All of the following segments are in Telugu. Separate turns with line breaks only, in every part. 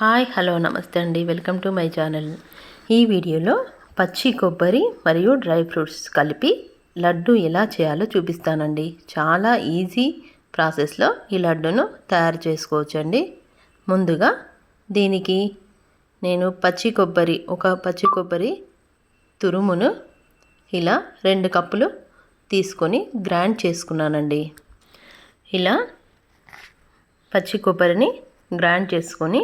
హాయ్ హలో నమస్తే అండి. Welcome to my channel. ఈ వీడియోలో పచ్చి కొబ్బరి మరియు డ్రై ఫ్రూట్స్ కలిపి లడ్డు ఎలా చేయాలో చూపిస్తానండి. చాలా ఈజీ ప్రాసెస్లో ఈ లడ్డును తయారు చేసుకోవచ్చండి. ముందుగా దీనికి నేను పచ్చి కొబ్బరి ఒక పచ్చి కొబ్బరి తురుమును ఇలా రెండు కప్పులు తీసుకొని గ్రైండ్ చేసుకున్నానండి. ఇలా పచ్చి కొబ్బరిని గ్రైండ్ చేసుకొని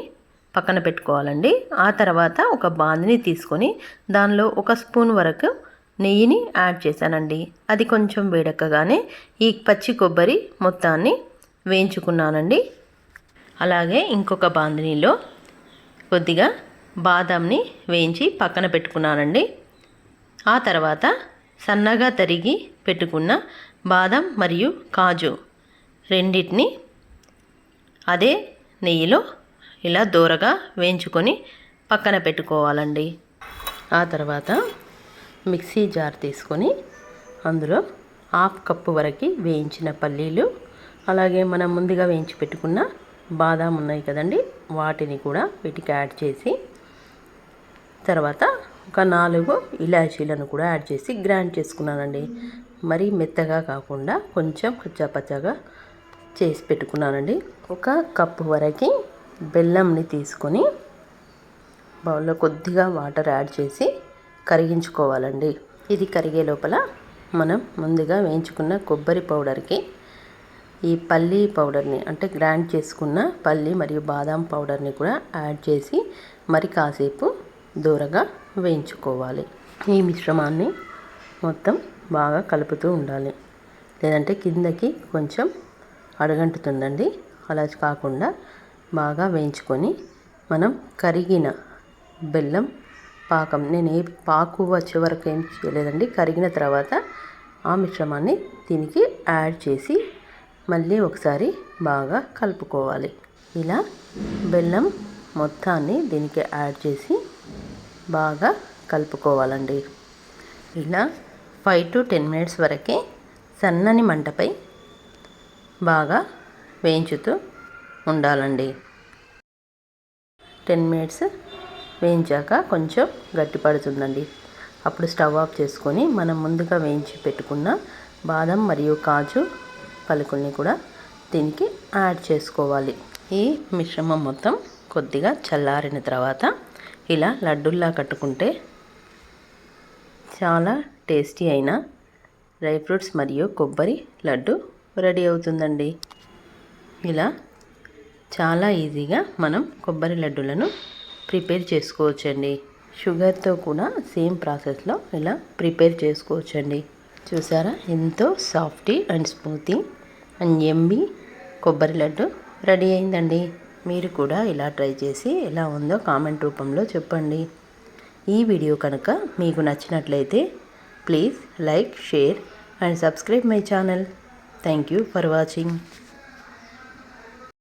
పక్కన పెట్టుకోవాలండి. ఆ తర్వాత ఒక బాందిని తీసుకొని దానిలో ఒక స్పూన్ వరకు నెయ్యిని యాడ్ చేశానండి. అది కొంచెం వేడెక్కగానే ఈ పచ్చి కొబ్బరి మొత్తాన్ని వేయించుకున్నానండి. అలాగే ఇంకొక బాందినిలో కొద్దిగా బాదంని వేయించి పక్కన పెట్టుకున్నానండి. ఆ తర్వాత సన్నగా తరిగి పెట్టుకున్న బాదం మరియు కాజు రెండింటిని అదే నెయ్యిలో ఇలా దూరగా వేయించుకొని పక్కన పెట్టుకోవాలండి. ఆ తర్వాత మిక్సీ జార్ తీసుకొని అందులో హాఫ్ కప్పు వరకు వేయించిన పల్లీలు అలాగే మనం ముందుగా వేయించి పెట్టుకున్న బాదాం ఉన్నాయి కదండి వాటిని కూడా వీటికి యాడ్ చేసి తర్వాత ఒక నాలుగు ఇలాచీలను కూడా యాడ్ చేసి గ్రైండ్ చేసుకున్నానండి. మరీ మెత్తగా కాకుండా కొంచెం కచ్చాపచ్చాగా చేసి పెట్టుకున్నానండి. ఒక కప్పు వరకు బెల్లంని తీసుకొని బౌల్లో కొద్దిగా వాటర్ యాడ్ చేసి కరిగించుకోవాలండి. ఇది కరిగే లోపల మనం ముందుగా వేయించుకున్న కొబ్బరి పౌడర్కి ఈ పల్లి పౌడర్ని అంటే గ్రైండ్ చేసుకున్న పల్లి మరియు బాదాం పౌడర్ని కూడా యాడ్ చేసి మరి కాసేపు దూరగా వేయించుకోవాలి. ఈ మిశ్రమాన్ని మొత్తం బాగా కలుపుతూ ఉండాలి. లేదంటే కిందకి కొంచెం అడగంటుతుందండి. అలా కాకుండా బాగా వేయించుకొని మనం కరిగిన బెల్లం పాకం. నేను ఏ పాకు వచ్చే వరకు ఏం చేయలేదండి. కరిగిన తర్వాత ఆ మిశ్రమాన్ని దీనికి యాడ్ చేసి మళ్ళీ ఒకసారి బాగా కలుపుకోవాలి. ఇలా బెల్లం మొత్తాన్ని దీనికి యాడ్ చేసి బాగా కలుపుకోవాలండి. ఇలా ఫైవ్ టు టెన్ మినిట్స్ వరకే సన్నని మంటపై బాగా వేయించుతూ ఉండాలండి. టెన్ మినిట్స్ వేయించాక కొంచెం గట్టి పడుతుందండి. అప్పుడు స్టవ్ ఆఫ్ చేసుకొని మనం ముందుగా వేయించి పెట్టుకున్న బాదం మరియు కాజు పలుకుల్ని కూడా దీనికి యాడ్ చేసుకోవాలి. ఈ మిశ్రమం మొత్తం కొద్దిగా చల్లారిన తర్వాత ఇలా లడ్డుల్లా కట్టుకుంటే చాలా టేస్టీ అయిన డ్రై ఫ్రూట్స్ మరియు కొబ్బరి లడ్డు రెడీ అవుతుందండి. ఇలా చాలా ఈజీగా మనం కొబ్బరి లడ్డులను ప్రిపేర్ చేసుకోవచ్చండి. షుగర్తో కూడా సేమ్ ప్రాసెస్లో ఇలా ప్రిపేర్ చేసుకోవచ్చండి. చూసారా? ఎంతో సాఫ్టీ అండ్ స్మూతీ అండ్ ఎంబీ కొబ్బరి లడ్డు రెడీ అయిందండి. మీరు కూడా ఇలా ట్రై చేసి ఎలా ఉందో కామెంట్ రూపంలో చెప్పండి. ఈ వీడియో కనుక మీకు నచ్చినట్లయితే please like share and subscribe my channel. Thank you for watching.